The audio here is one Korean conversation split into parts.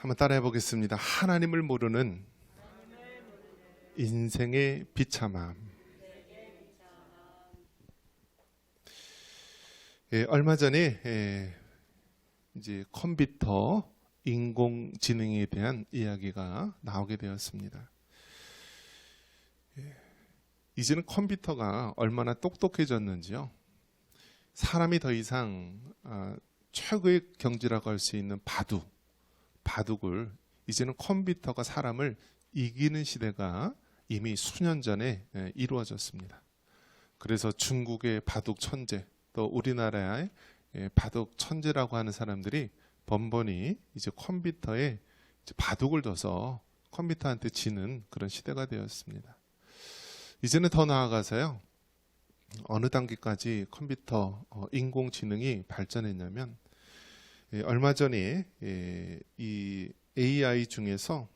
한번 따라해 보겠습니다. 하나님을 모르는 인생의 비참함. 예, 얼마 전에 예, 이제 컴퓨터 인공지능에 대한 이야기가 나오게 되었습니다. 예, 이제는 컴퓨터가 얼마나 똑똑해졌는지요. 사람이 더 이상 아, 최고의 경지라고 할 수 있는 바둑, 바둑을 이제는 컴퓨터가 사람을 이기는 시대가 이미 수년 전에 예, 이루어졌습니다. 그래서 중국의 바둑 천재, 또 우리나라의 예, 바둑 천재라고 하는 사람들이 번번이 이제 컴퓨터에 이제 바둑을 둬서 컴퓨터한테 지는 그런 시대가 되었습니다. 이제는 더 나아가서요. 어느 단계까지 컴퓨터 어, 인공지능이 발전했냐면 예, 얼마 전에 예, 이 AI 중에서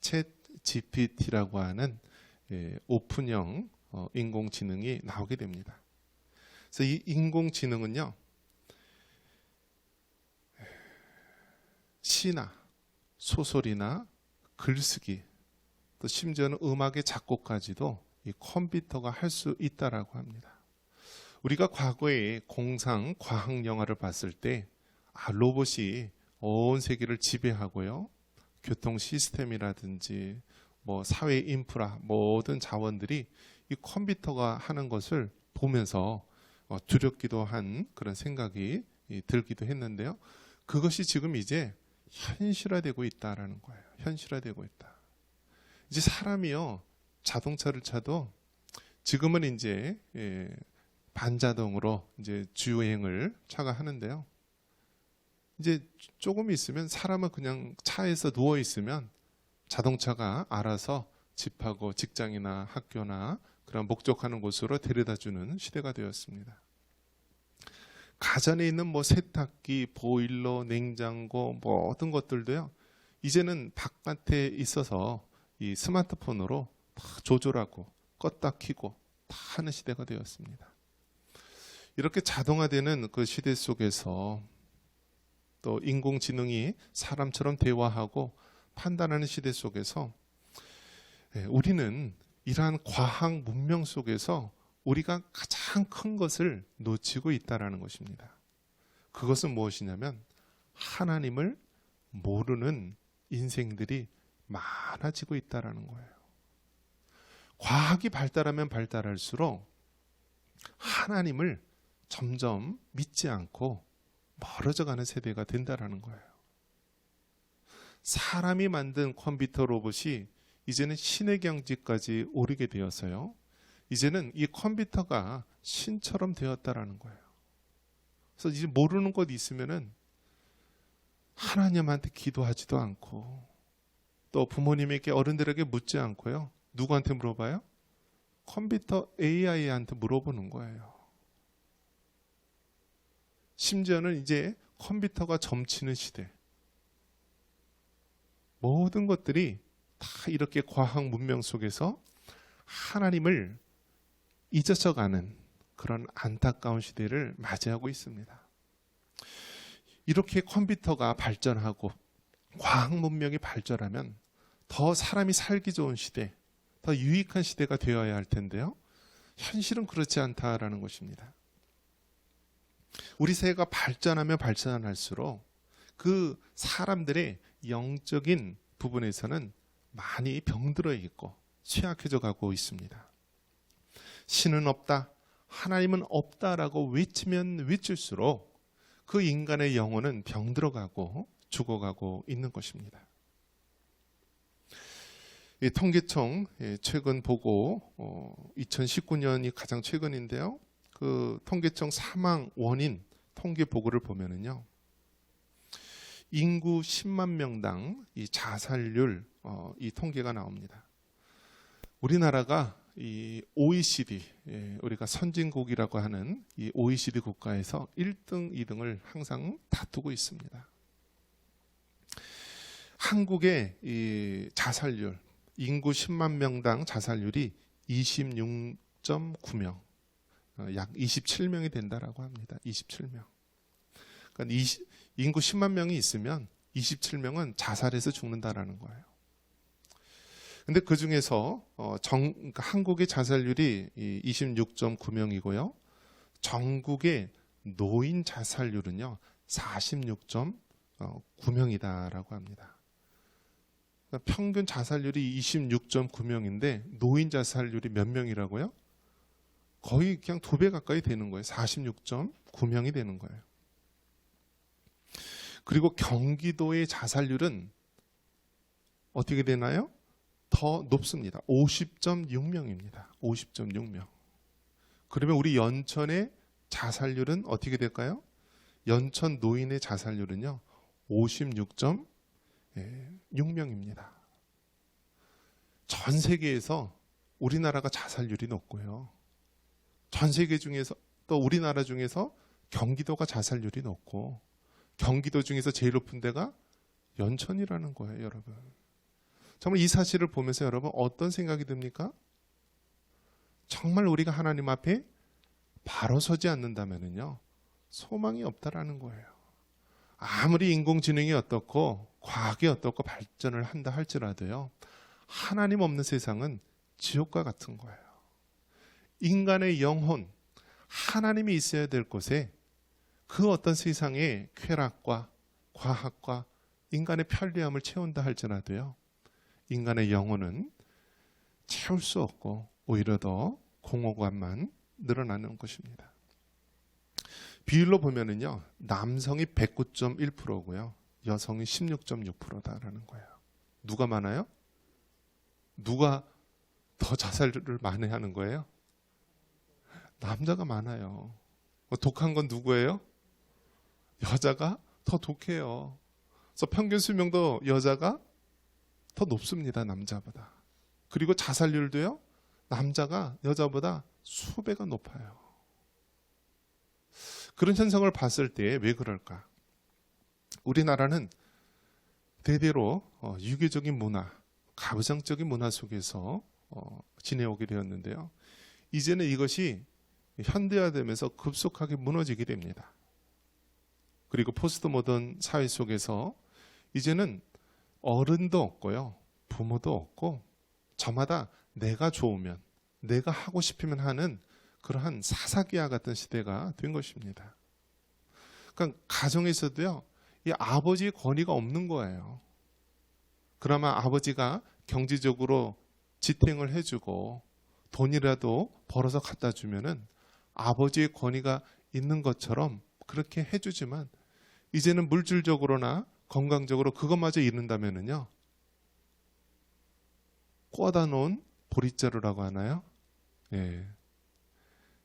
챗 GPT라고 하는 예, 오픈형 어, 인공지능이 나오게 됩니다. 그래서 이 인공지능은요 시나 소설이나 글쓰기 또 심지어는 음악의 작곡까지도 이 컴퓨터가 할 수 있다라고 합니다. 우리가 과거에 공상 과학 영화를 봤을 때 아, 로봇이 온 세계를 지배하고요. 교통 시스템이라든지 뭐 사회 인프라 모든 자원들이 이 컴퓨터가 하는 것을 보면서 어, 두렵기도 한 그런 생각이 이, 들기도 했는데요. 그것이 지금 이제 현실화되고 있다라는 거예요. 현실화되고 있다. 이제 사람이요 자동차를 차도 지금은 이제 예, 반자동으로 이제 주행을 차가 하는데요. 이제 조금 있으면 사람은 그냥 차에서 누워 있으면 자동차가 알아서 집하고 직장이나 학교나 그런 목적하는 곳으로 데려다 주는 시대가 되었습니다. 가전에 있는 뭐 세탁기, 보일러, 냉장고 뭐 모든 것들도요. 이제는 바깥에 있어서 이 스마트폰으로 다 조절하고 껐다 키고 다 하는 시대가 되었습니다. 이렇게 자동화되는 그 시대 속에서 또 인공지능이 사람처럼 대화하고 판단하는 시대 속에서 예, 우리는 이러한 과학 문명 속에서 우리가 가장 큰 것을 놓치고 있다라는 것입니다. 그것은 무엇이냐면 하나님을 모르는 인생들이 많아지고 있다라는 거예요. 과학이 발달하면 발달할수록 하나님을 점점 믿지 않고 멀어져 가는 세대가 된다라는 거예요. 사람이 만든 컴퓨터 로봇이 이제는 신의 경지까지 오르게 되어서요. 이제는 이 컴퓨터가 신처럼 되었다라는 거예요. 그래서 이제 모르는 것 있으면은 하나님한테 기도하지도 않고 또 부모님에게 어른들에게 묻지 않고요. 누구한테 물어봐요? 컴퓨터 AI한테 물어보는 거예요. 심지어는 이제 컴퓨터가 점치는 시대. 모든 것들이 다 이렇게 과학 문명 속에서 하나님을 잊어져가는 그런 안타까운 시대를 맞이하고 있습니다. 이렇게 컴퓨터가 발전하고 과학 문명이 발전하면 더 사람이 살기 좋은 시대, 더 유익한 시대가 되어야 할 텐데요. 현실은 그렇지 않다라는 것입니다. 우리 사회가 발전하면 발전할수록 그 사람들의 영적인 부분에서는 많이 병들어 있고 취약해져 가고 있습니다. 신은 없다, 하나님은 없다라고 외치면 외칠수록 그 인간의 영혼은 병들어 가고 죽어가고 있는 것입니다. 이 통계청 예, 최근 보고 2019년이 가장 최근인데요. 그 통계청 사망 원인 통계 보고를 보면은요. 인구 10만 명당 이 자살률 어, 이 통계가 나옵니다. 우리나라가 이 OECD 예, 우리가 선진국이라고 하는 이 OECD 국가에서 1등, 2등을 항상 다투고 있습니다. 한국의 이 자살률 인구 10만 명당 자살률이 26.9명, 어, 약 27명이 된다라고 합니다. 27명. 그러니까 20, 인구 10만 명이 있으면 27명은 자살해서 죽는다라는 거예요. 근데 그 중에서 어, 정, 그러니까 한국의 자살률이 26.9명이고요. 전국의 노인 자살률은요 46.9명이다라고 합니다. 그러니까 평균 자살률이 26.9명인데 노인 자살률이 몇 명이라고요? 거의 그냥 두 배 가까이 되는 거예요. 46.9명이 되는 거예요. 그리고 경기도의 자살률은 어떻게 되나요? 더 높습니다. 50.6명입니다. 50.6명. 그러면 우리 연천의 자살률은 어떻게 될까요? 연천 노인의 자살률은요. 56.6명입니다. 전 세계에서 우리나라가 자살률이 높고요. 전 세계 중에서 또 우리나라 중에서 경기도가 자살률이 높고 경기도 중에서 제일 높은 데가 연천이라는 거예요, 여러분. 정말 이 사실을 보면서 여러분 어떤 생각이 듭니까? 정말 우리가 하나님 앞에 바로 서지 않는다면요 소망이 없다라는 거예요. 아무리 인공지능이 어떻고 과학이 어떻고 발전을 한다 할지라도요 하나님 없는 세상은 지옥과 같은 거예요. 인간의 영혼 하나님이 있어야 될 곳에 그 어떤 세상의 쾌락과 과학과 인간의 편리함을 채운다 할지라도요 인간의 영혼은 채울 수 없고 오히려 더 공허감만 늘어나는 것입니다. 비율로 보면은요 남성이 109.1%고요 여성이 16.6%다라는 거예요. 누가 많아요? 누가 더 자살을 많이 하는 거예요? 남자가 많아요. 뭐 독한 건 누구예요? 여자가 더 독해요. 그래서 평균 수명도 여자가 더 높습니다. 남자보다. 그리고 자살률도요. 남자가 여자보다 수배가 높아요. 그런 현상을 봤을 때 왜 그럴까? 우리나라는 대대로 어, 유교적인 문화, 가부장적인 문화 속에서 어, 지내오게 되었는데요. 이제는 이것이 현대화되면서 급속하게 무너지게 됩니다. 그리고 포스트 모던 사회 속에서 이제는 어른도 없고요. 부모도 없고 저마다 내가 좋으면 내가 하고 싶으면 하는 그러한 사사기와 같은 시대가 된 것입니다. 그러니까 가정에서도요. 이 아버지의 권위가 없는 거예요. 그나마 아버지가 경제적으로 지탱을 해주고 돈이라도 벌어서 갖다 주면은 아버지의 권위가 있는 것처럼 그렇게 해주지만 이제는 물질적으로나 건강적으로 그것마저 잃는다면은요 꽂아 놓은 보리자루라고 하나요? 예.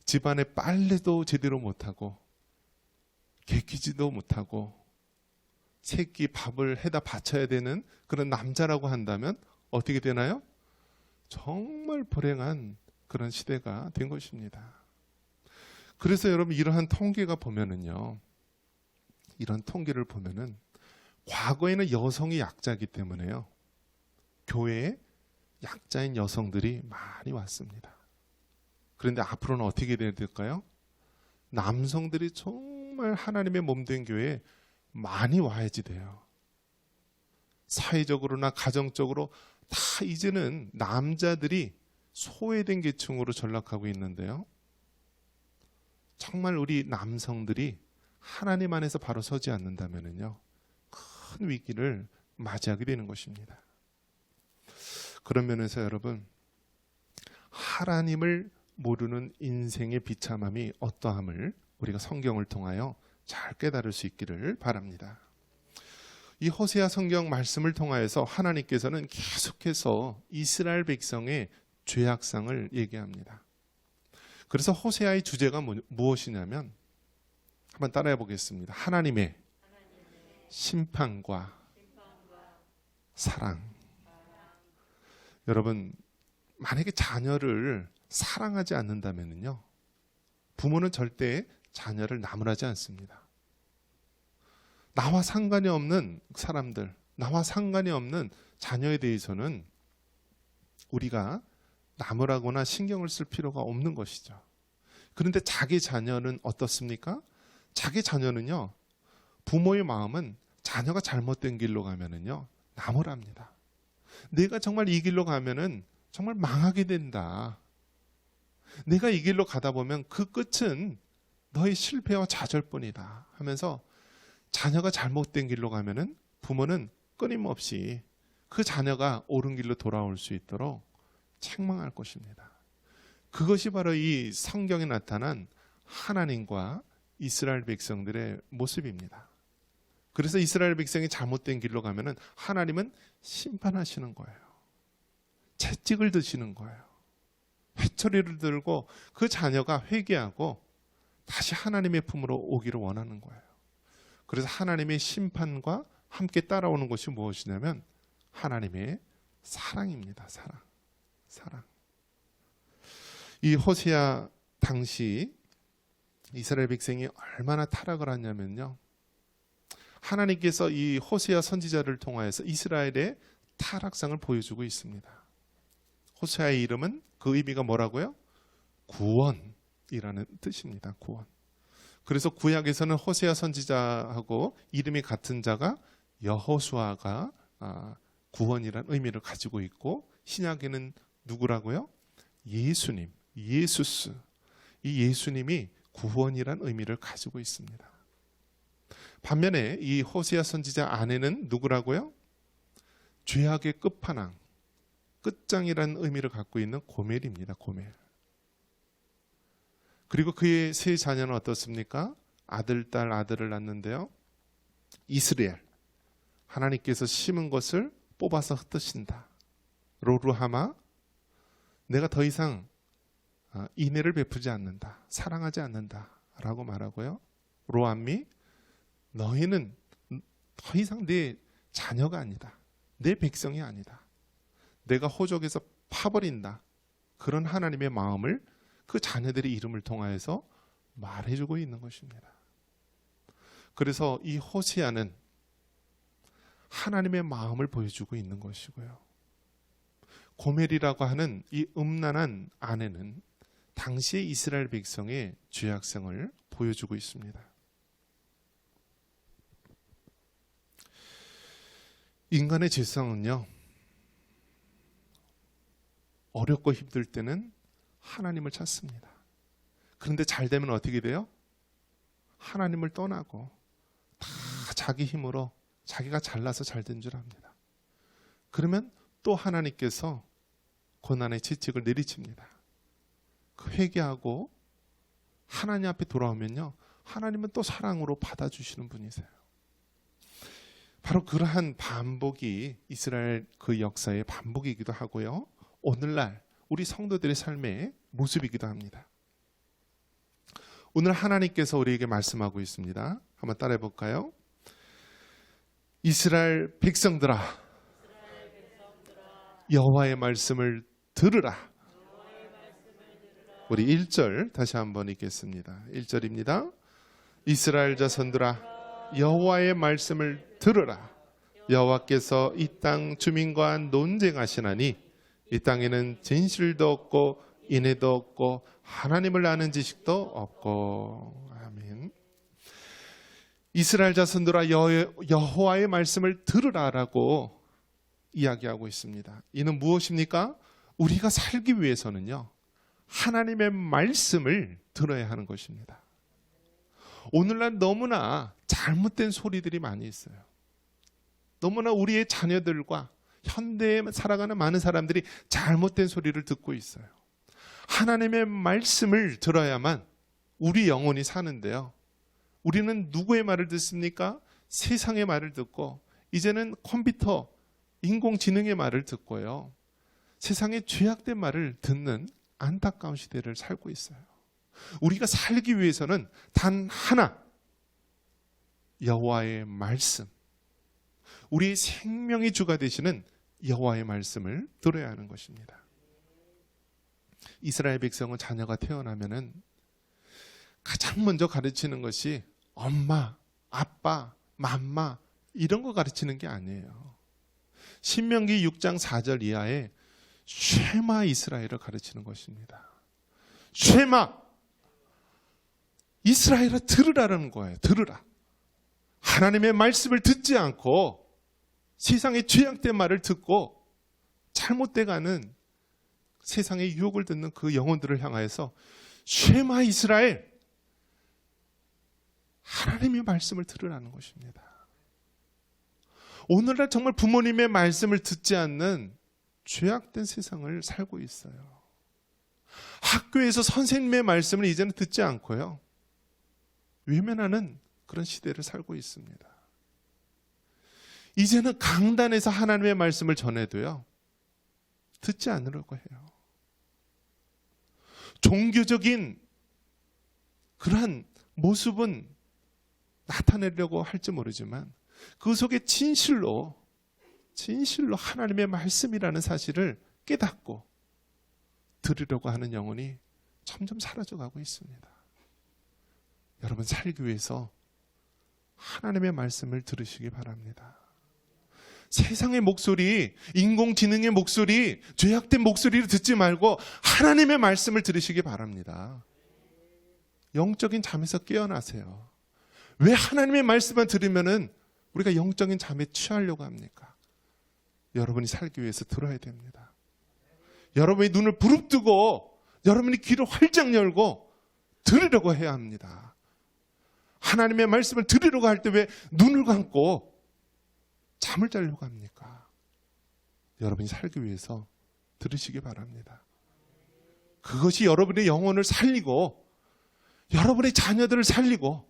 집안에 빨래도 제대로 못하고 개키지도 못하고 새끼 밥을 해다 바쳐야 되는 그런 남자라고 한다면 어떻게 되나요? 정말 불행한 그런 시대가 된 것입니다. 그래서 여러분 이러한 통계가 보면은요. 이런 통계를 보면은 과거에는 여성이 약자이기 때문에요. 교회에 약자인 여성들이 많이 왔습니다. 그런데 앞으로는 어떻게 돼야 될까요? 남성들이 정말 하나님의 몸된 교회에 많이 와야지 돼요. 사회적으로나 가정적으로 다 이제는 남자들이 소외된 계층으로 전락하고 있는데요. 정말 우리 남성들이 하나님 안에서 바로 서지 않는다면요. 큰 위기를 맞이하게 되는 것입니다. 그런 면에서 여러분 하나님을 모르는 인생의 비참함이 어떠함을 우리가 성경을 통하여 잘 깨달을 수 있기를 바랍니다. 이 호세아 성경 말씀을 통하여서 하나님께서는 계속해서 이스라엘 백성의 죄악상을 얘기합니다. 그래서 호세아의 주제가 뭐- 무엇이냐면 한번 따라해 보겠습니다. 하나님의 심판과 사랑. 여러분 만약에 자녀를 사랑하지 않는다면요. 부모는 절대 자녀를 나무라지 않습니다. 나와 상관이 없는 사람들, 나와 상관이 없는 자녀에 대해서는 우리가 나무라거나 신경을 쓸 필요가 없는 것이죠. 그런데 자기 자녀는 어떻습니까? 자기 자녀는요, 부모의 마음은 자녀가 잘못된 길로 가면은요 나무랍니다. 내가 정말 이 길로 가면은 정말 망하게 된다. 내가 이 길로 가다 보면 그 끝은 너의 실패와 좌절뿐이다 하면서 자녀가 잘못된 길로 가면은 부모는 끊임없이 그 자녀가 옳은 길로 돌아올 수 있도록 책망할 것입니다. 그것이 바로 이 성경에 나타난 하나님과 이스라엘 백성들의 모습입니다. 그래서 이스라엘 백성이 잘못된 길로 가면은 하나님은 심판하시는 거예요. 채찍을 드시는 거예요. 회초리를 들고 그 자녀가 회개하고 다시 하나님의 품으로 오기를 원하는 거예요. 그래서 하나님의 심판과 함께 따라오는 것이 무엇이냐면 하나님의 사랑입니다. 사랑. 사랑. 이 호세아 당시 이스라엘 백성이 얼마나 타락을 하냐면요. 하나님께서 이 호세아 선지자를 통하여서 이스라엘의 타락상을 보여주고 있습니다. 호세아의 이름은 그 의미가 뭐라고요? 구원이라는 뜻입니다. 구원. 그래서 구약에서는 호세아 선지자하고 이름이 같은 자가 여호수아가 아, 구원이라는 의미를 가지고 있고 신약에는 누구라고요? 예수님, 예수스. 이 예수님이 구원이란 의미를 가지고 있습니다. 반면에 이 호세아 선지자 아내는 누구라고요? 죄악의 끝판왕, 끝장이라는 의미를 갖고 있는 고멜입니다. 고멜. 그리고 그의 세 자녀는 어떻습니까? 아들, 딸, 아들을 낳는데요. 이스라엘. 하나님께서 심은 것을 뽑아서 흩으신다. 로루하마. 내가 더 이상 아, 인애를 베푸지 않는다. 사랑하지 않는다. 라고 말하고요. 로암미. 너희는 더 이상 내 자녀가 아니다. 내 백성이 아니다. 내가 호적에서 파버린다. 그런 하나님의 마음을 그 자녀들의 이름을 통하여서 말해주고 있는 것입니다. 그래서 이 호세아는 하나님의 마음을 보여주고 있는 것이고요. 고멜이라고 하는 이 음란한 아내는 당시의 이스라엘 백성의 죄악성을 보여주고 있습니다. 인간의 죄성은요, 어렵고 힘들 때는 하나님을 찾습니다. 그런데 잘 되면 어떻게 돼요? 하나님을 떠나고 다 자기 힘으로 자기가 잘나서 잘 된 줄 압니다. 그러면 또 하나님께서 고난의 채찍을 내리칩니다. 그 회개하고 하나님 앞에 돌아오면요. 하나님은 또 사랑으로 받아주시는 분이세요. 바로 그러한 반복이 이스라엘 그 역사의 반복이기도 하고요. 오늘날 우리 성도들의 삶의 모습이기도 합니다. 오늘 하나님께서 우리에게 말씀하고 있습니다. 한번 따라해 볼까요? 이스라엘 백성들아 여호와의 말씀을 들으라. 우리 1절 다시 한번 읽겠습니다. 1절입니다. 이스라엘 자손들아 여호와의 말씀을 들으라. 여호와께서 이 땅 주민과 논쟁하시나니 이 땅에는 진실도 없고 인애도 없고 하나님을 아는 지식도 없고 아멘. 이스라엘 자손들아 여, 여호와의 말씀을 들으라라고 이야기하고 있습니다. 이는 무엇입니까? 우리가 살기 위해서는요. 하나님의 말씀을 들어야 하는 것입니다. 오늘날 너무나 잘못된 소리들이 많이 있어요. 너무나 우리의 자녀들과 현대에 살아가는 많은 사람들이 잘못된 소리를 듣고 있어요. 하나님의 말씀을 들어야만 우리 영혼이 사는데요. 우리는 누구의 말을 듣습니까? 세상의 말을 듣고 이제는 컴퓨터, 인공지능의 말을 듣고요. 세상의 죄악된 말을 듣는 안타까운 시대를 살고 있어요. 우리가 살기 위해서는 단 하나 여호와의 말씀 우리 생명의 주가 되시는 여호와의 말씀을 들어야 하는 것입니다. 이스라엘 백성은 자녀가 태어나면은 가장 먼저 가르치는 것이 엄마, 아빠, 맘마 이런 거 가르치는 게 아니에요. 신명기 6장 4절 이하에 쉐마 이스라엘을 가르치는 것입니다. 쉐마 이스라엘아 들으라는 거예요. 들으라. 하나님의 말씀을 듣지 않고 세상의 죄악된 말을 듣고 잘못돼 가는 세상의 유혹을 듣는 그 영혼들을 향하여서 쉐마 이스라엘 하나님의 말씀을 들으라는 것입니다. 오늘날 정말 부모님의 말씀을 듣지 않는 죄악된 세상을 살고 있어요. 학교에서 선생님의 말씀을 이제는 듣지 않고요. 외면하는 그런 시대를 살고 있습니다. 이제는 강단에서 하나님의 말씀을 전해도요. 듣지 않으려고 해요. 종교적인 그러한 모습은 나타내려고 할지 모르지만 그 속에 진실로 진실로 하나님의 말씀이라는 사실을 깨닫고 들으려고 하는 영혼이 점점 사라져 가고 있습니다. 여러분 살기 위해서 하나님의 말씀을 들으시기 바랍니다. 세상의 목소리, 인공지능의 목소리, 죄악된 목소리를 듣지 말고 하나님의 말씀을 들으시기 바랍니다. 영적인 잠에서 깨어나세요. 왜 하나님의 말씀만 들으면은 우리가 영적인 잠에 취하려고 합니까? 여러분이 살기 위해서 들어야 됩니다. 여러분이 눈을 부릅뜨고 여러분이 귀를 활짝 열고 들으려고 해야 합니다. 하나님의 말씀을 들으려고 할 때 왜 눈을 감고 잠을 자려고 합니까? 여러분이 살기 위해서 들으시기 바랍니다. 그것이 여러분의 영혼을 살리고 여러분의 자녀들을 살리고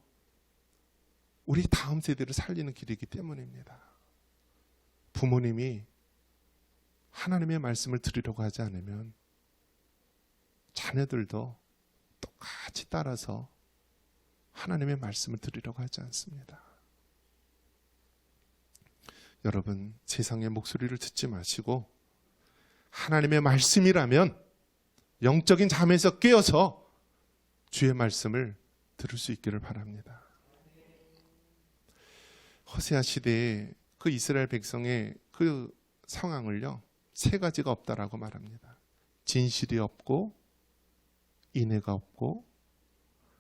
우리 다음 세대를 살리는 길이기 때문입니다. 부모님이 하나님의 말씀을 들으려고 하지 않으면 자녀들도 똑같이 따라서 하나님의 말씀을 들으려고 하지 않습니다. 여러분, 세상의 목소리를 듣지 마시고 하나님의 말씀이라면 영적인 잠에서 깨어서 주의 말씀을 들을 수 있기를 바랍니다. 허세아 시대에 그 이스라엘 백성의 그 상황을요, 세 가지가 없다라고 말합니다. 진실이 없고, 인애가 없고,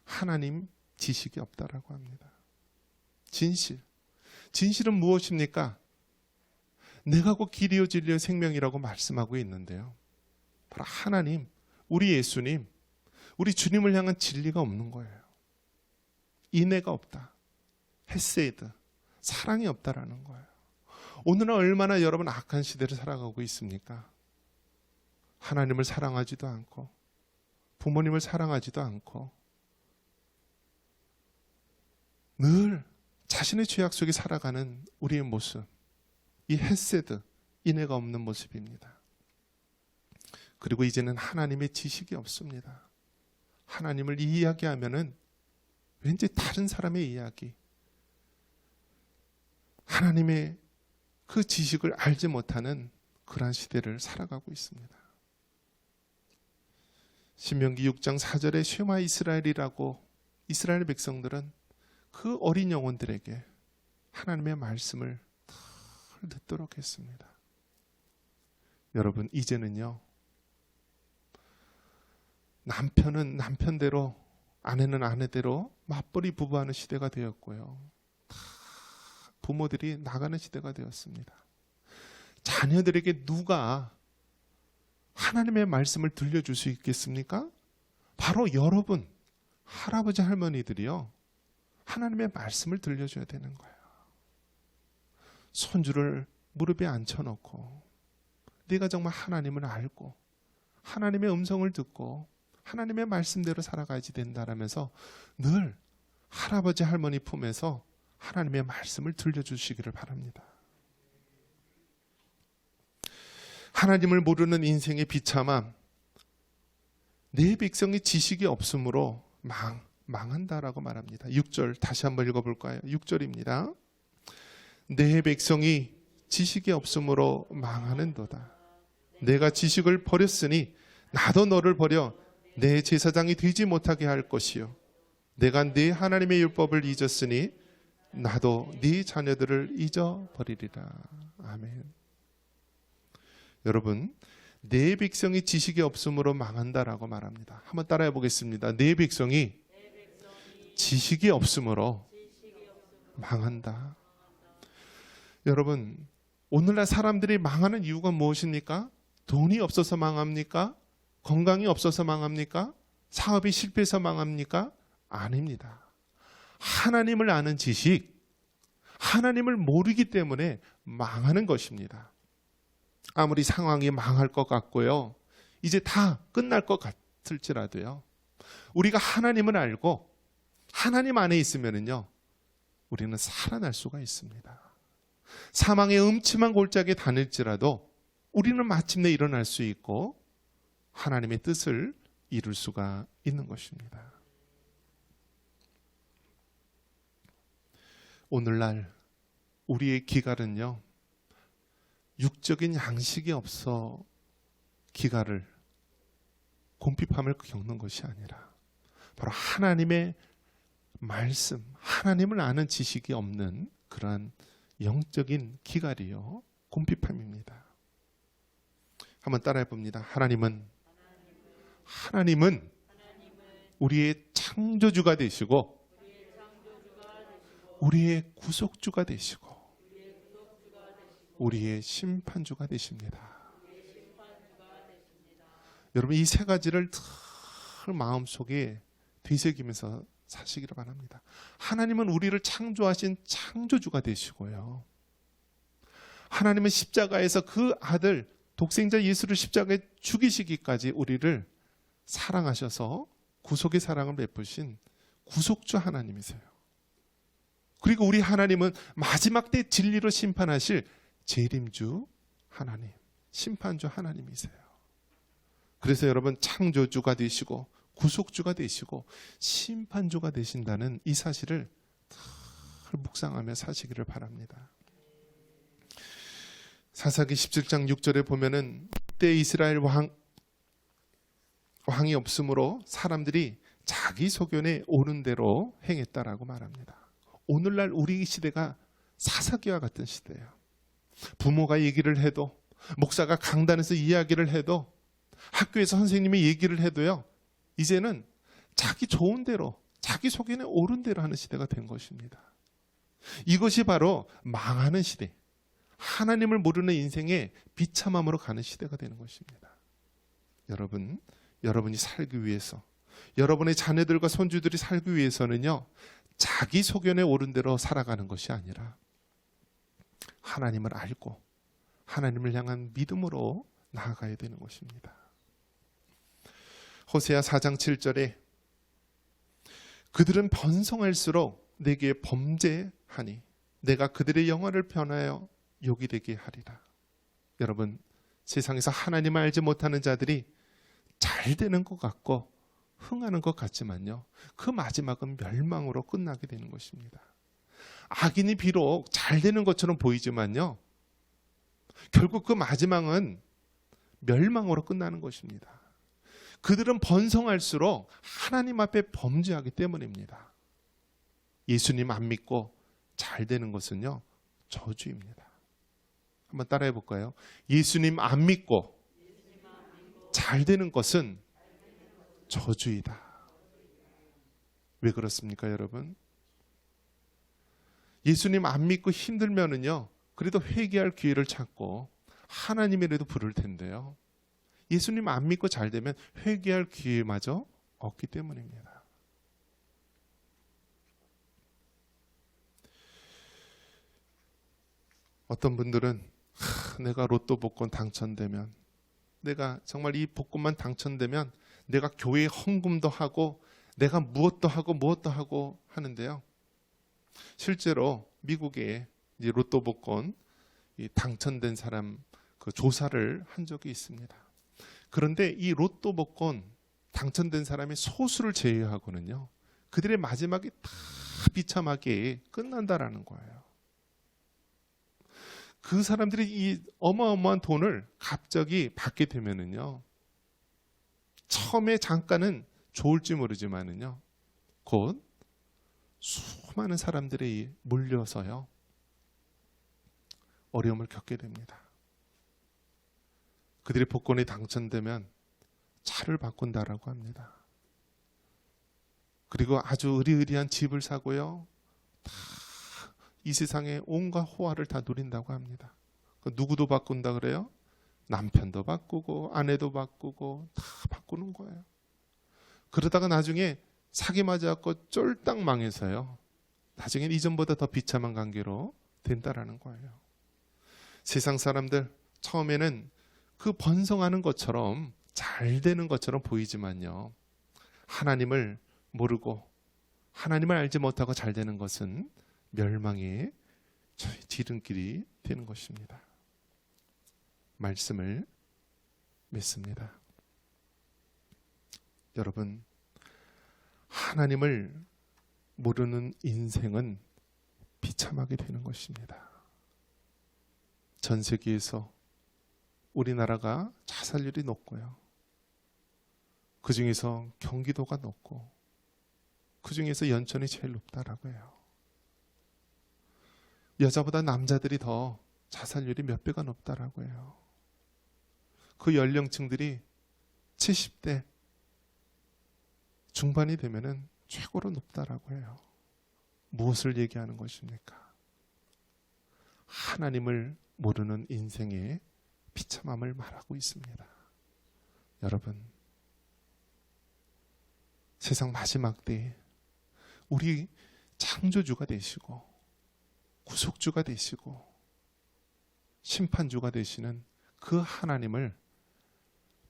하나님 지식이 없다라고 합니다. 진실. 진실은 무엇입니까? 내가 곧 길이요 진리요 생명이라고 말씀하고 있는데요. 바로 하나님, 우리 예수님, 우리 주님을 향한 진리가 없는 거예요. 인애가 없다. 헤세이드, 사랑이 없다라는 거예요. 오늘은 얼마나 여러분 악한 시대를 살아가고 있습니까? 하나님을 사랑하지도 않고, 부모님을 사랑하지도 않고, 늘 자신의 죄악 속에 살아가는 우리의 모습, 이 헤세드, 인애가 없는 모습입니다. 그리고 이제는 하나님의 지식이 없습니다. 하나님을 이야기하면은 왠지 다른 사람의 이야기, 하나님의 그 지식을 알지 못하는 그러한 시대를 살아가고 있습니다. 신명기 6장 4절에 쉐마 이스라엘이라고 이스라엘 백성들은 그 어린 영혼들에게 하나님의 말씀을 잘 듣도록 했습니다. 여러분, 이제는요, 남편은 남편대로, 아내는 아내대로 맞벌이 부부하는 시대가 되었고요. 다 부모들이 나가는 시대가 되었습니다. 자녀들에게 누가 하나님의 말씀을 들려줄 수 있겠습니까? 바로 여러분, 할아버지, 할머니들이요. 하나님의 말씀을 들려줘야 되는 거예요. 손주를 무릎에 앉혀놓고 네가 정말 하나님을 알고 하나님의 음성을 듣고 하나님의 말씀대로 살아가야지 된다라면서 늘 할아버지 할머니 품에서 하나님의 말씀을 들려주시기를 바랍니다. 하나님을 모르는 인생의 비참함, 내 백성이 지식이 없으므로 망, 망한다라고 말합니다. 6절 다시 한번 읽어볼까요? 6절입니다. 내 백성이 지식이 없으므로 망하는도다. 내가 지식을 버렸으니 나도 너를 버려 내 제사장이 되지 못하게 할 것이요. 내가 네 하나님의 율법을 잊었으니 나도 네 자녀들을 잊어버리리라. 아멘. 여러분, 내 백성이 지식이 없으므로 망한다라고 말합니다. 한번 따라해 보겠습니다. 내 백성이 지식이 없으므로 망한다. 여러분, 오늘날 사람들이 망하는 이유가 무엇입니까? 돈이 없어서 망합니까? 건강이 없어서 망합니까? 사업이 실패해서 망합니까? 아닙니다. 하나님을 아는 지식, 하나님을 모르기 때문에 망하는 것입니다. 아무리 상황이 망할 것 같고요. 이제 다 끝날 것 같을지라도요. 우리가 하나님을 알고 하나님 안에 있으면은요. 우리는 살아날 수가 있습니다. 사망의 음침한 골짜기에 다닐지라도 우리는 마침내 일어날 수 있고 하나님의 뜻을 이룰 수가 있는 것입니다. 오늘날 우리의 기갈은요, 육적인 양식이 없어 기갈을 곰핍함을 겪는 것이 아니라 바로 하나님의 말씀, 하나님을 아는 지식이 없는 그러한 영적인 기갈이요, 곰핍함입니다. 한번 따라해 봅니다. 하나님은 하나님은 우리의 창조주가 되시고 우리의 구속주가 되시고 우리의 심판주가 되십니다. 여러분 이 세 가지를 늘 마음속에 되새기면서 사시기를 바랍니다. 하나님은 우리를 창조하신 창조주가 되시고요. 하나님은 십자가에서 그 아들 독생자 예수를 십자가에 죽이시기까지 우리를 사랑하셔서 구속의 사랑을 베푸신 구속주 하나님이세요. 그리고 우리 하나님은 마지막 때 진리로 심판하실 재림주 하나님, 심판주 하나님이세요. 그래서 여러분 창조주가 되시고 구속주가 되시고 심판주가 되신다는 이 사실을 늘 묵상하며 사시기를 바랍니다. 사사기 17장 6절에 보면은 그때 이스라엘 왕 왕이 없으므로 사람들이 자기 소견에 오는 대로 행했다라고 말합니다. 오늘날 우리 시대가 사사기와 같은 시대예요. 부모가 얘기를 해도 목사가 강단에서 이야기를 해도 학교에서 선생님이 얘기를 해도요. 이제는 자기 좋은 대로 자기 소견에 오른 대로 하는 시대가 된 것입니다. 이것이 바로 망하는 시대. 하나님을 모르는 인생의 비참함으로 가는 시대가 되는 것입니다. 여러분, 여러분이 살기 위해서 여러분의 자녀들과 손주들이 살기 위해서는요. 자기 소견에 오른 대로 살아가는 것이 아니라 하나님을 알고 하나님을 향한 믿음으로 나아가야 되는 것입니다. 호세아 4장 7절에 그들은 번성할수록 내게 범죄하니 내가 그들의 영화를 변하여 욕이 되게 하리라. 여러분 세상에서 하나님을 알지 못하는 자들이 잘 되는 것 같고 흥하는 것 같지만요. 그 마지막은 멸망으로 끝나게 되는 것입니다. 악인이 비록 잘 되는 것처럼 보이지만요. 결국 그 마지막은 멸망으로 끝나는 것입니다. 그들은 번성할수록 하나님 앞에 범죄하기 때문입니다. 예수님 안 믿고 잘 되는 것은요, 저주입니다. 한번 따라해 볼까요? 예수님 안 믿고 잘 되는 것은 저주이다. 왜 그렇습니까, 여러분? 예수님 안 믿고 힘들면은요, 그래도 회개할 기회를 찾고 하나님이라도 부를 텐데요. 예수님 안 믿고 잘 되면 회개할 기회마저 없기 때문입니다. 어떤 분들은 하, 내가 로또 복권 당첨되면 내가 정말 이 복권만 당첨되면 내가 교회에 헌금도 하고 내가 무엇도 하고 무엇도 하고 하는데요. 실제로 미국에 로또 복권 당첨된 사람 그 조사를 한 적이 있습니다. 그런데 이 로또 복권 당첨된 사람의 소수를 제외하고는요. 그들의 마지막이 다 비참하게 끝난다라는 거예요. 그 사람들이 이 어마어마한 돈을 갑자기 받게 되면은요. 처음에 잠깐은 좋을지 모르지만은요. 곧 수많은 사람들이 몰려서요. 어려움을 겪게 됩니다. 그들의 복권이 당첨되면 차를 바꾼다라고 합니다. 그리고 아주 의리의리한 집을 사고요. 다 이 세상의 온갖 호화를 다 누린다고 합니다. 그 누구도 바꾼다 그래요? 남편도 바꾸고 아내도 바꾸고 다 바꾸는 거예요. 그러다가 나중에 사기 맞아갖고 쫄딱 망해서요. 나중엔 이전보다 더 비참한 관계로 된다라는 거예요. 세상 사람들 처음에는 그 번성하는 것처럼 잘 되는 것처럼 보이지만요. 하나님을 모르고 하나님을 알지 못하고 잘 되는 것은 멸망의 지름길이 되는 것입니다. 말씀을 맺습니다. 여러분, 하나님을 모르는 인생은 비참하게 되는 것입니다. 전 세계에서 우리나라가 자살률이 높고요. 그 중에서 경기도가 높고, 그 중에서 연천이 제일 높다라고 해요. 여자보다 남자들이 더 자살률이 몇 배가 높다라고 해요. 그 연령층들이 70대 중반이 되면은 최고로 높다라고 해요. 무엇을 얘기하는 것입니까? 하나님을 모르는 인생의 비참함을 말하고 있습니다. 여러분, 세상 마지막 때에 우리 창조주가 되시고 구속주가 되시고 심판주가 되시는 그 하나님을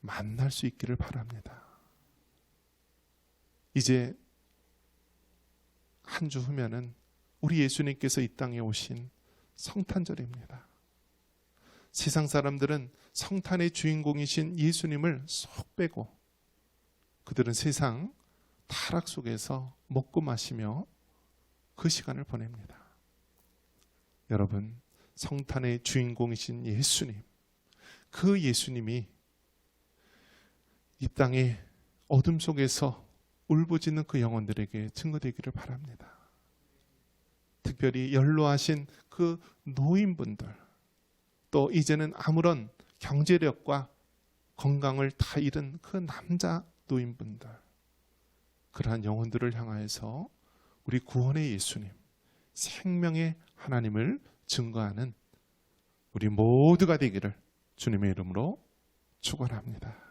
만날 수 있기를 바랍니다. 이제 한 주 후면은 우리 예수님께서 이 땅에 오신 성탄절입니다. 세상 사람들은 성탄의 주인공이신 예수님을 쏙 빼고 그들은 세상 타락 속에서 먹고 마시며 그 시간을 보냅니다. 여러분, 성탄의 주인공이신 예수님, 그 예수님이 이 땅의 어둠 속에서 울부짖는 그 영혼들에게 증거되기를 바랍니다. 특별히 연로하신 그 노인분들, 또 이제는 아무런 경제력과 건강을 다 잃은 그 남자 노인분들, 그러한 영혼들을 향하여서 우리 구원의 예수님, 생명의 하나님을 증거하는 우리 모두가 되기를 주님의 이름으로 축원합니다.